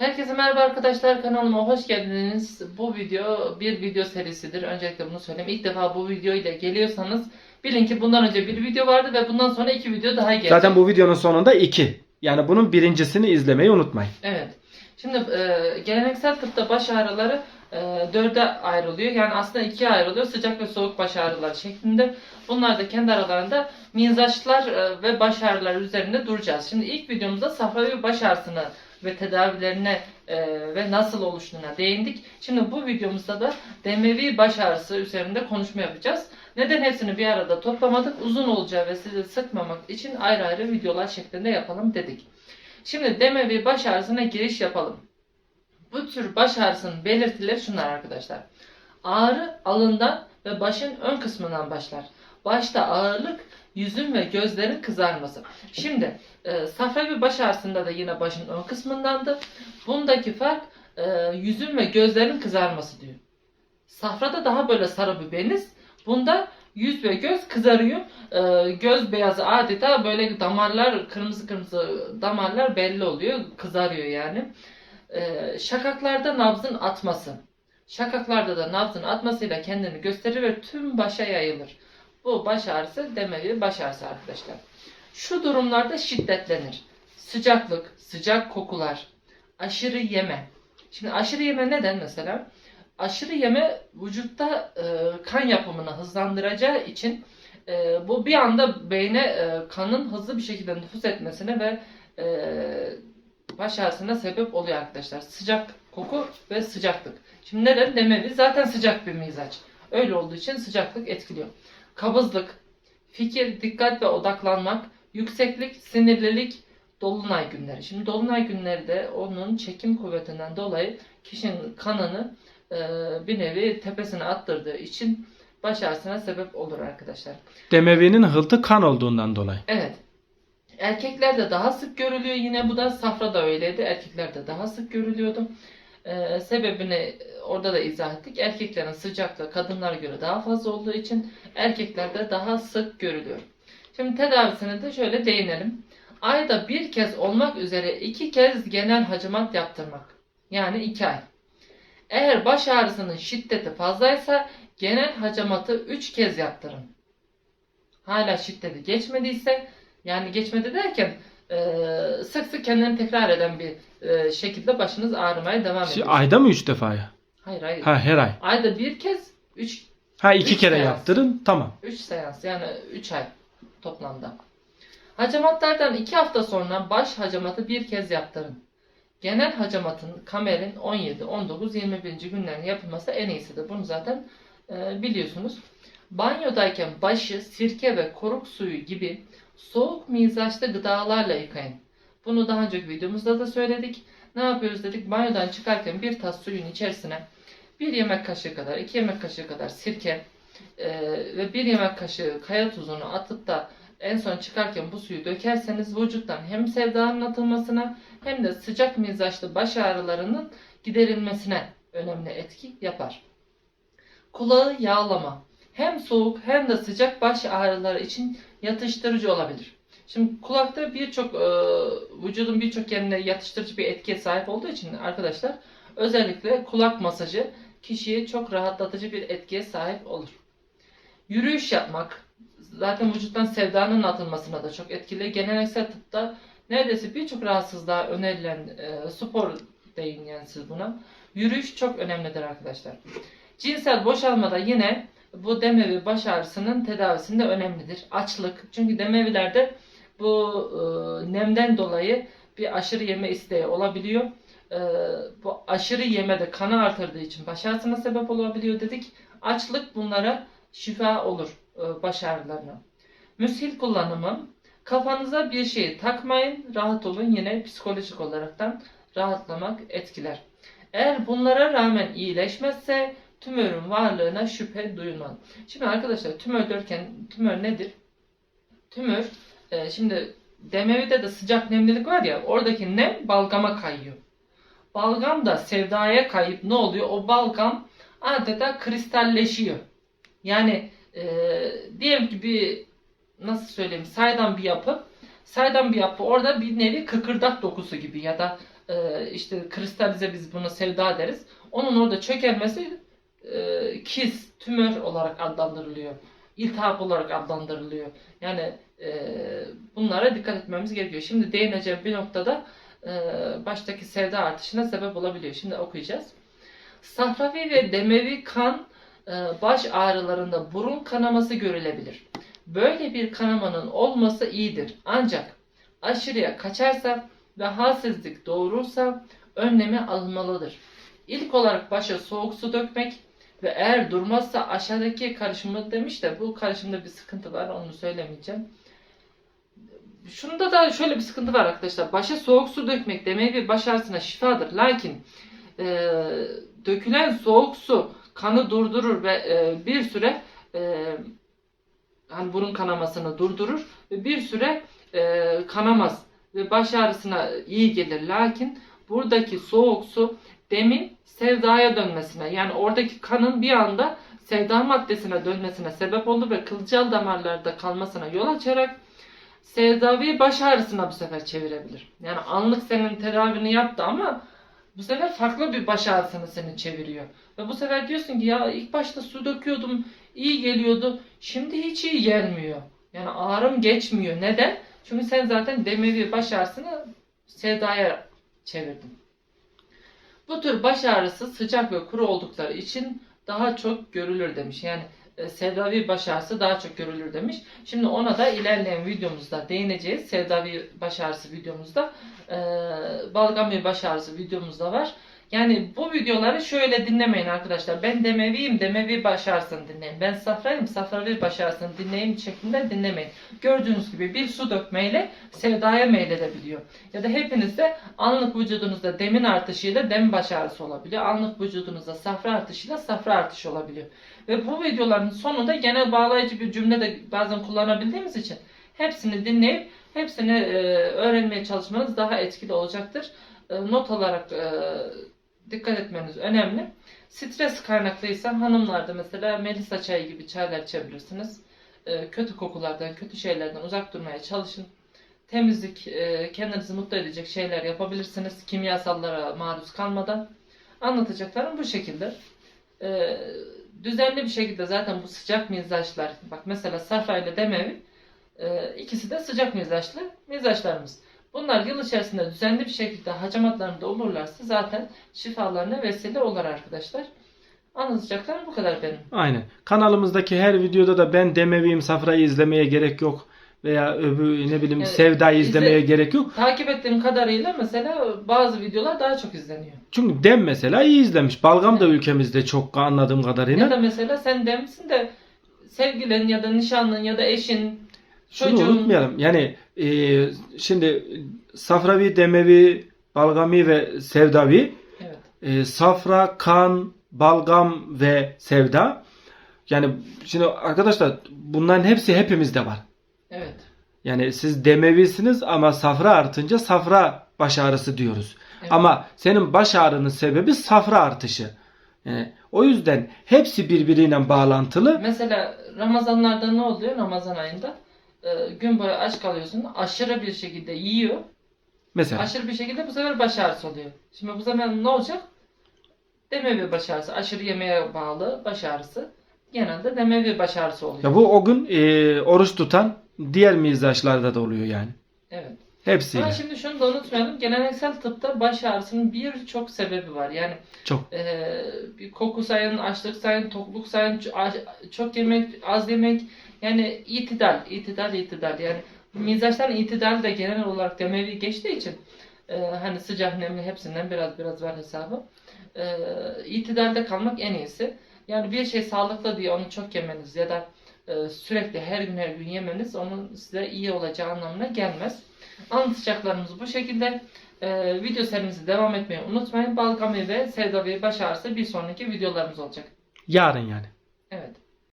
Herkese merhaba arkadaşlar kanalıma hoş geldiniz. Bu video bir video serisidir. Öncelikle bunu söyleyeyim. İlk defa bu video ile geliyorsanız bilin ki bundan önce bir video vardı ve bundan sonra iki video daha gelecek. Zaten bu videonun sonunda 2. Yani bunun birincisini izlemeyi unutmayın. Evet. Şimdi e, geleneksel tıpta baş ağrıları e, dörde ayrılıyor. Yani aslında ikiye ayrılıyor. Sıcak ve soğuk baş ağrıları şeklinde. Bunlar da kendi aralarında mizaçlar e, ve baş ağrıları üzerinde duracağız. Şimdi ilk videomuzda safra ve baş ağrısını ve tedavilerine e, ve nasıl oluştuğuna değindik. Şimdi bu videomuzda da demevi baş ağrısı üzerinde konuşma yapacağız. Neden hepsini bir arada toplamadık? Uzun olacağı ve sizi sıkmamak için ayrı ayrı videolar şeklinde yapalım dedik. Şimdi demevi baş ağrısına giriş yapalım. Bu tür baş ağrısının belirtileri şunlar arkadaşlar. Ağrı alından ve başın ön kısmından başlar. Başta ağırlık, yüzün ve gözlerin kızarması. Şimdi e, safra bir baş ağrısında da yine başın ön kısmındandı. Bundaki fark e, yüzün ve gözlerin kızarması diyor. Safrada daha böyle sarı bir beniz. Bunda yüz ve göz kızarıyor. E, göz beyazı adeta böyle damarlar kırmızı kırmızı damarlar belli oluyor. Kızarıyor yani. E, şakaklarda nabzın atması. Şakaklarda da nabzın atmasıyla kendini gösterir ve tüm başa yayılır. Bu baş ağrısı demevi baş ağrısı arkadaşlar. Şu durumlarda şiddetlenir. Sıcaklık, sıcak kokular, aşırı yeme. Şimdi aşırı yeme neden mesela? Aşırı yeme vücutta e, kan yapımını hızlandıracağı için e, bu bir anda beyne e, kanın hızlı bir şekilde nüfuz etmesine ve e, baş ağrısına sebep oluyor arkadaşlar. Sıcak koku ve sıcaklık. Şimdi neden? Demevi zaten sıcak bir mizaç. Öyle olduğu için sıcaklık etkiliyor. Kabızlık, fikir, dikkat ve odaklanmak, yükseklik, sinirlilik, dolunay günleri. Şimdi dolunay günleri de onun çekim kuvvetinden dolayı kişinin kanını e, bir nevi tepesine attırdığı için baş ağrısına sebep olur arkadaşlar. Demevinin hıltı kan olduğundan dolayı. Evet. Erkeklerde daha sık görülüyor yine bu da safra da öyleydi. Erkeklerde daha sık görülüyordu. Ee, sebebini orada da izah ettik. Erkeklerin sıcaklığı kadınlara göre daha fazla olduğu için erkeklerde daha sık görülüyor. Şimdi tedavisine de şöyle değinelim. Ayda bir kez olmak üzere iki kez genel hacamat yaptırmak. Yani iki ay. Eğer baş ağrısının şiddeti fazlaysa genel hacamatı üç kez yaptırın. Hala şiddeti geçmediyse yani geçmedi derken e, sık sık kendini tekrar eden bir e, şekilde başınız ağrımaya devam ediyor. ayda mı 3 defa ya? Hayır hayır. Ha her ay. Ayda bir kez 3 Ha iki Üç kere seans. yaptırın tamam. 3 seans yani 3 ay toplamda. Hacamatlardan 2 hafta sonra baş hacamatı bir kez yaptırın. Genel hacamatın kamerin 17, 19, 21. günlerin yapılması en iyisidir. Bunu zaten e, biliyorsunuz. Banyodayken başı sirke ve koruk suyu gibi soğuk mizaçlı gıdalarla yıkayın. Bunu daha önceki videomuzda da söyledik. Ne yapıyoruz dedik? Banyodan çıkarken bir tas suyun içerisine bir yemek kaşığı kadar, iki yemek kaşığı kadar sirke e, ve bir yemek kaşığı kaya tuzunu atıp da en son çıkarken bu suyu dökerseniz vücuttan hem sevdanın atılmasına hem de sıcak mizaçlı baş ağrılarının giderilmesine önemli etki yapar. Kulağı yağlama. Hem soğuk hem de sıcak baş ağrıları için yatıştırıcı olabilir. Şimdi kulakta birçok e, vücudun birçok yerine yatıştırıcı bir etkiye sahip olduğu için arkadaşlar özellikle kulak masajı kişiye çok rahatlatıcı bir etkiye sahip olur. Yürüyüş yapmak zaten vücuttan sevdanın atılmasına da çok etkili. Geleneksel tıpta neredeyse birçok rahatsızlığa önerilen e, spor deyin yani siz buna. Yürüyüş çok önemlidir arkadaşlar. Cinsel boşalmada yine bu demevi baş ağrısının tedavisinde önemlidir. Açlık. Çünkü demevilerde bu e, nemden dolayı bir aşırı yeme isteği olabiliyor. E, bu aşırı yeme de kanı artırdığı için baş ağrısına sebep olabiliyor dedik. Açlık bunlara şifa olur e, baş ağrılarına. Müshil kullanımı. Kafanıza bir şeyi takmayın. Rahat olun. Yine psikolojik olaraktan rahatlamak etkiler. Eğer bunlara rağmen iyileşmezse tümörün varlığına şüphe duyulmalı. Şimdi arkadaşlar tümör derken tümör nedir? Tümör e, şimdi demevide de sıcak nemlilik var ya oradaki nem balgama kayıyor. Balgam da sevdaya kayıp ne oluyor? O balgam adeta kristalleşiyor. Yani e, diyelim ki bir nasıl söyleyeyim saydam bir yapı saydam bir yapı. Orada bir nevi kıkırdak dokusu gibi ya da e, işte kristalize biz buna sevda deriz. Onun orada çökelmesi e, kiz, tümör olarak adlandırılıyor. İltihap olarak adlandırılıyor. Yani e, bunlara dikkat etmemiz gerekiyor. Şimdi değineceğim bir noktada e, baştaki sevda artışına sebep olabiliyor. Şimdi okuyacağız. Safravi ve demevi kan e, baş ağrılarında burun kanaması görülebilir. Böyle bir kanamanın olması iyidir. Ancak aşırıya kaçarsa ve halsizlik doğurursa önlemi alınmalıdır. İlk olarak başa soğuk su dökmek ve eğer durmazsa aşağıdaki karışımı demiş de bu karışımda bir sıkıntı var onu söylemeyeceğim. Şunda da şöyle bir sıkıntı var arkadaşlar. Başa soğuk su dökmek demeyi bir baş ağrısına şifadır. Lakin e, dökülen soğuk su kanı durdurur ve e, bir süre e, hani burun kanamasını durdurur ve bir süre e, kanamaz ve baş ağrısına iyi gelir. Lakin buradaki soğuk su demin sevdaya dönmesine yani oradaki kanın bir anda sevda maddesine dönmesine sebep oldu ve kılcal damarlarda kalmasına yol açarak sevdavi baş ağrısına bu sefer çevirebilir. Yani anlık senin tedavini yaptı ama bu sefer farklı bir baş ağrısını seni çeviriyor. Ve bu sefer diyorsun ki ya ilk başta su döküyordum iyi geliyordu şimdi hiç iyi gelmiyor. Yani ağrım geçmiyor. Neden? Çünkü sen zaten demevi baş ağrısını sevdaya çevirdin. Bu tür baş ağrısı sıcak ve kuru oldukları için daha çok görülür demiş. Yani e, sevdavi baş ağrısı daha çok görülür demiş. Şimdi ona da ilerleyen videomuzda değineceğiz. Sevdavi baş ağrısı videomuzda. E, balgam baş ağrısı videomuzda var. Yani bu videoları şöyle dinlemeyin arkadaşlar. Ben demeviyim, demevi baş ağrısını dinleyin. Ben safrayım, safravi baş ağrısını dinleyin şeklinde dinlemeyin. Gördüğünüz gibi bir su dökmeyle sevdaya meyledebiliyor. Ya da hepinizde anlık vücudunuzda demin artışıyla dem baş ağrısı olabiliyor. Anlık vücudunuzda safra artışıyla safra artışı olabiliyor. Ve bu videoların sonunda genel bağlayıcı bir cümle de bazen kullanabildiğimiz için hepsini dinleyip hepsini e, öğrenmeye çalışmanız daha etkili olacaktır. E, not alarak e, dikkat etmeniz önemli. Stres kaynaklıysa hanımlarda mesela melisa çayı gibi çaylar içebilirsiniz. E, kötü kokulardan, kötü şeylerden uzak durmaya çalışın. Temizlik, e, kendinizi mutlu edecek şeyler yapabilirsiniz. Kimyasallara maruz kalmadan. Anlatacaklarım bu şekilde. E, düzenli bir şekilde zaten bu sıcak mizaçlar, bak mesela Safra ile Demevi e, ikisi de sıcak mizaçlı mizaçlarımız. Bunlar yıl içerisinde düzenli bir şekilde hacamatlarında olurlarsa zaten şifalarına vesile olur arkadaşlar. Anlatacaklarım bu kadar benim. Aynen. Kanalımızdaki her videoda da ben demeviyim safrayı izlemeye gerek yok. Veya öbür ne bileyim Evet, sevdayı izle- izlemeye gerek yok. Takip ettiğim kadarıyla mesela bazı videolar daha çok izleniyor. Çünkü dem mesela iyi izlemiş. Balgam da ülkemizde çok anladığım kadarıyla. Ya da mesela sen demişsin de sevgilin ya da nişanlın ya da eşin Şunu çocuğun unutmayalım. Yani e, şimdi safravi, demevi, balgami ve sevdavi evet. e, safra, kan, balgam ve sevda. Yani şimdi arkadaşlar bunların hepsi hepimizde var. Evet. Yani siz demevisiniz ama safra artınca safra baş ağrısı diyoruz. Evet. Ama senin baş ağrının sebebi safra artışı. Yani o yüzden hepsi birbiriyle bağlantılı. Mesela Ramazanlarda ne oluyor? Ramazan ayında e, gün boyu aç kalıyorsun. Aşırı bir şekilde yiyor. Mesela Aşırı bir şekilde bu sefer baş ağrısı oluyor. Şimdi bu sefer ne olacak? Demevi baş ağrısı. Aşırı yemeğe bağlı baş ağrısı. Genelde demevi baş ağrısı oluyor. ya bu o gün e, oruç tutan diğer mizaçlarda da oluyor yani. Evet. Hepsiyle. Ama şimdi şunu da unutmayalım. Geleneksel tıpta baş ağrısının birçok sebebi var. Yani Çok. e, bir koku sayın, açlık sayın, tokluk sayın, çok yemek, az yemek. Yani itidal, itidal, itidal. Yani mizaçtan itidal de genel olarak demevi geçtiği için e, hani sıcak nemli hepsinden biraz biraz var hesabı. E, itidalde kalmak en iyisi. Yani bir şey sağlıklı diye onu çok yemeniz ya da e, sürekli her gün her gün yemeniz onun size iyi olacağı anlamına gelmez. Anlatacaklarımız bu şekilde. Ee, video serimizi devam etmeyi unutmayın. Balgami ve Sevdavi baş ağrısı bir sonraki videolarımız olacak. Yarın yani. Evet.